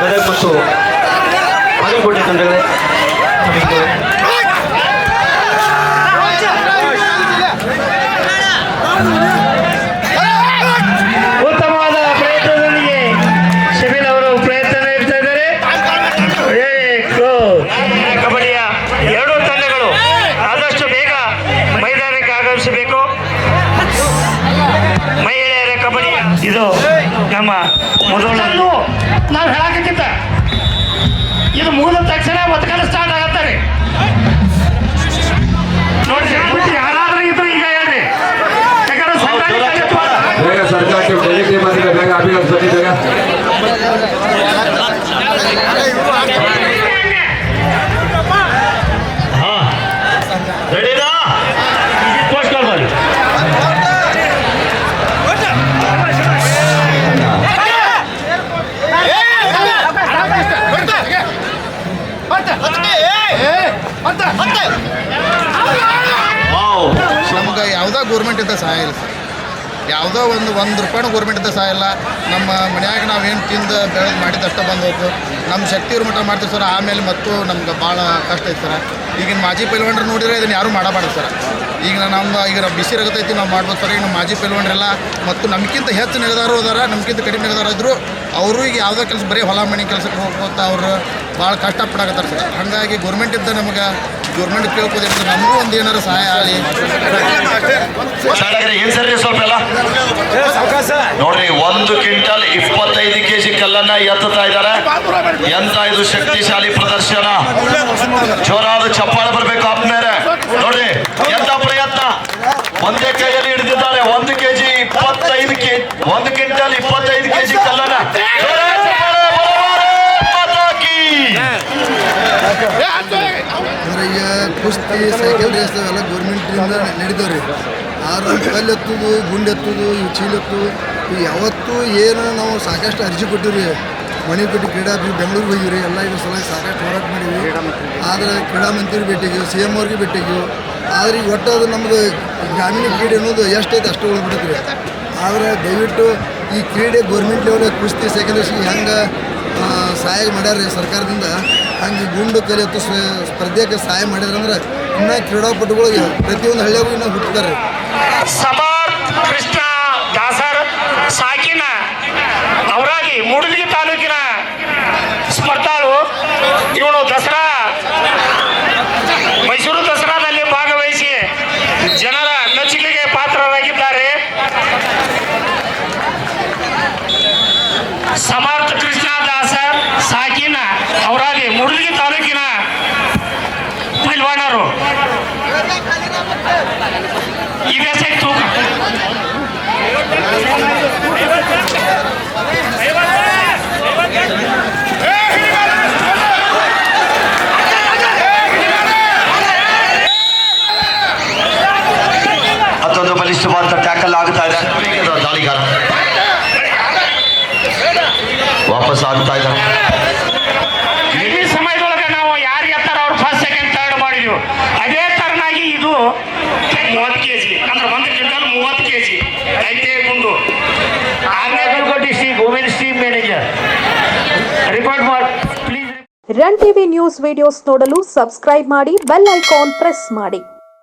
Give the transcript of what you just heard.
ಗದಗ ಮತ್ತು ಬಾಗಲಕೋಟೆ ತಂಡಗಳೇ ನಾವು ಹೇಳಕ್ಕಿಂತ ಇದು ಮುಗಿದ ತಕ್ಷಣ ಒತ್ಕಲ್ ಸ್ಟಾರ್ಟ್ ಆಗತ್ತಾರೆ ನೋಡಿ ಯಾರಾದ್ರೂ ಇದ್ರೆ ಈಗ ಹೇಳ್ರಿ. ಬೇಗ ಸರ್ಕಾರಕ್ಕೆ ಡೈರೆಕ್ಟ್ ಬಂದಿದೆ ಬೇಗ ಅಭಿವೃದ್ಧಿ ಹಾ. ರೆಡಿನಾ? ಗೌರ್ಮೆಂಟಿಂದ ಸಹಾಯ ಇಲ್ಲ. ಸರ್ ಯಾವುದೋ ಒಂದು ಒಂದು ರೂಪಾಯಿನೂ ಗೌರ್ಮೆಂಟಿಂದ ಸಹಾಯ ಇಲ್ಲ. ನಮ್ಮ ಮನ್ಯಾಗ ನಾವೇನು ತಿಂದು ಬೆಳೆದು ಮಾಡಿದಷ್ಟ ಬಂದು ನಮ್ಮ ಶಕ್ತಿ ಮಟ್ಟ ಮಾಡ್ತೀವಿ ಸರ್. ಆಮೇಲೆ ಮತ್ತು ನಮ್ಗೆ ಭಾಳ ಕಷ್ಟ ಐತೆ ಸರ್. ಈಗಿನ ಮಾಜಿ ಪೈಲ್ವಾನ್ರು ನೋಡಿದ್ರೆ ಇದನ್ನು ಯಾರೂ ಮಾಡಬಾರ್ದು ಸರ್. ಈಗ ನಮ್ಮ ಈಗ ಬಿಸಿ ರಗತೈತಿ ನಾವು ಮಾಡ್ಬೋದು ಸರ್. ಈಗ ನಮ್ಮ ಮಾಜಿ ಪೈಲ್ವಾನ್ರೆಲ್ಲ ಮತ್ತು ನಮ್ಗಿಂತ ಹೆಚ್ಚು ನೆಗದಾರು ಅದಾರ ನಮ್ಗಿಂತ ಕಡಿಮೆ ನೆಗದಾರ ಇದ್ದರು ಅವರು ಈಗ ಯಾವುದೋ ಕೆಲಸ, ಬರೀ ಹೊಲ ಮನೆ ಕೆಲಸಕ್ಕೆ ಹೋಗ್ಕೋತ ಅವರು ಭಾಳ ಕಷ್ಟಪಡಾಕತ್ತಾರೆ ಸರ್. ಹಾಗಾಗಿ ಗೌರ್ಮೆಂಟಿಂದ ನಮ್ಗೆ ಗೌರ್ಮೆಂಟ್ ಕೇಳ್ಬೋದು ನಮಗೂ ಒಂದು ಏನಾರು ಸಹಾಯ ಆಗಲಿ. ಏನ್ ಸರಿ ಸ್ವಲ್ಪ ಎಲ್ಲ? ನೋಡ್ರಿ ಒಂದು ಕ್ವಿಂಟಲ್ ಇಪ್ಪತ್ತೈದು ಕೆಜಿ ಕಲ್ಲನ್ನ ಎತ್ತುತ್ತಾ ಇದ್ದಾರೆ. ಎಂತ ಇದು ಶಕ್ತಿಶಾಲಿ ಪ್ರದರ್ಶನ? ಜೋರಾದ ಚಪ್ಪಾಳೆ ಬರ್ಬೇಕು ಆದ್ಮೇಲೆ ನೋಡ್ರಿ ಎಂತ ಪ್ರಯತ್ನ? ಒಂದೇ ಕೈಯಲ್ಲಿ ಹಿಡಿದಿದ್ದಾರೆ ಒಂದು ಕೆಜಿ ಇಪ್ಪತ್ತೈದು ಕೆ ಒಂದು ಕ್ವಿಂಟಲ್ ಇಪ್ಪತ್ತೈದು ಕೆಜಿ ಕಲ್ಲನ್ನ ಜೋರಾದ ಚಪ್ಪಾಳೆ, ಬಲವಾರೆ ಪತಾಕಿ. ಅಂದ್ರೆ ಈಗ ಕುಸ್ತಿ, ಸೈಕಲ್ ರೇಸ್ ಎಲ್ಲ ಗೌರ್ಮೆಂಟಿಂದ ನಡೀತಾವೆ ರೀ ಆದ್ರೆ ಕಲ್ಲು ಎತ್ತುದು ಗುಂಡು ಎತ್ತುದು ಇವು ಚೀಲ ಎತ್ತು ಯಾವತ್ತೂ ಏನು ನಾವು ಸಾಕಷ್ಟು ಅರ್ಜಿ ಕೊಟ್ಟಿವಿ ರೀ ಕೊಟ್ಟು ಕ್ರೀಡಾ ಬೆಂಗಳೂರಿಗೆ ಹೋಗಿವಿ ರೀ ಎಲ್ಲ ಇದ್ರ ಸಲ ಸಾಕಷ್ಟು ಹೋರಾಟ ಮಾಡೀವಿ ಆದ್ರೆ ಕ್ರೀಡಾ ಮಂತ್ರಿ ಭೇಟಿಗೆ ಸಿ ಎಂ ಅವ್ರಿಗೆ ಭೇಟಿಗೆ ಆದ್ರೆ ಈಗ ಒಟ್ಟು ಅದು ನಮ್ಮದು ಗ್ರಾಮೀಣ ಕ್ರೀಡೆ ಅನ್ನೋದು ಎಷ್ಟೈತೆ ಅಷ್ಟು ಉಳ್ಬಿಡ್ತೀವಿ ಆದರೆ ದಯವಿಟ್ಟು ಈ ಕ್ರೀಡೆ ಗೌರ್ಮೆಂಟ್ ಲೆವೆಲ್ ಕುಸ್ತಿ, ಸೈಕಲ್ ಹೆಂಗೆ ಸಹಾಯ ಮಾಡ್ಯಾರ ಸರ್ಕಾರದಿಂದ. ಹಂಗೆ ಗುಂಡು ಕಲೆ ಎತ್ತು ಸ್ಪರ್ಧೆಗೆ ಸಹಾಯ ಮಾಡಿದ್ರಂದ್ರೆ ಇನ್ನೂ ಕ್ರೀಡಾಪಟುಗಳಿಗೆ ಪ್ರತಿಯೊಂದು ಹಳ್ಳಿಯಾಗೂ ಇನ್ನೂ ಹುಟ್ಟುತ್ತಾರೆ ಸಮರ್ಥ ಕೃಷ್ಣ ದಾಸರ್ ಸಾಕಿನ ಅವರಾಗಿ ಮೂಡಲಗಿ ತಾಲೂಕಿನ ಸ್ಪರ್ಧಾಳು ಇವನು ದಸರಾ, ಮೈಸೂರು ದಸರಾದಲ್ಲಿ ಭಾಗವಹಿಸಿ ಜನರ ಮೆಚ್ಚುಗೆಗೆ ಪಾತ್ರರಾಗಿದ್ದಾರೆ. ಸಮರ್ಥ ಕೃಷ್ಣ ದಾಸರ್ ಸಾಕಿನ ಅವರಾಗಿ ಮೂಡಲಗಿ ತಾಲೂಕಿನ ಪೈಲ್ವಾನರು ಇವೆ ತೂಕ ಮತ್ತೊಂದು ಬಲಿಷ್ಠವಾದ ಟ್ಯಾಕಲ್ ಆಗ್ತಾ ಇದೆ ದಾಳಿಗಾರ ವಾಪಸ್ ಆಗ್ತಾ ಇದ್ದಾರೆ ಈ ಸಮಯದೊಳಗೆ ನಾವು ಯಾರು ಎತ್ತಾರ ಅವ್ರು ಫಸ್ಟ್ ಸೆಕೆಂಡ್ ಥರ್ಡ್ ಮಾಡಿದ್ವಿ ಅದೇ ತರನಾಗಿ ಇದು ಮೂವತ್ತು ಕೆ ಜಿ ಅಂದ್ರೆ ಒಂದು ಕ್ವಿಂಟಲ್ ಮೂವತ್ತು ಕೆ ಜಿ ಐದೇ ಗುಂಡು ಆಮೇಲೆ ಶ್ರೀ ಗೋವಿಂದ್ ಶ್ರೀ ಮ್ಯಾನೇಜರ್. ರಿಪೋರ್ಟ್ ಮಾಡಿ please run TV news videos ನೋಡಲು ಸಬ್ಸ್ಕ್ರೈಬ್ ಮಾಡಿ ಬೆಲ್ ಐಕಾನ್ ಪ್ರೆಸ್ ಮಾಡಿ.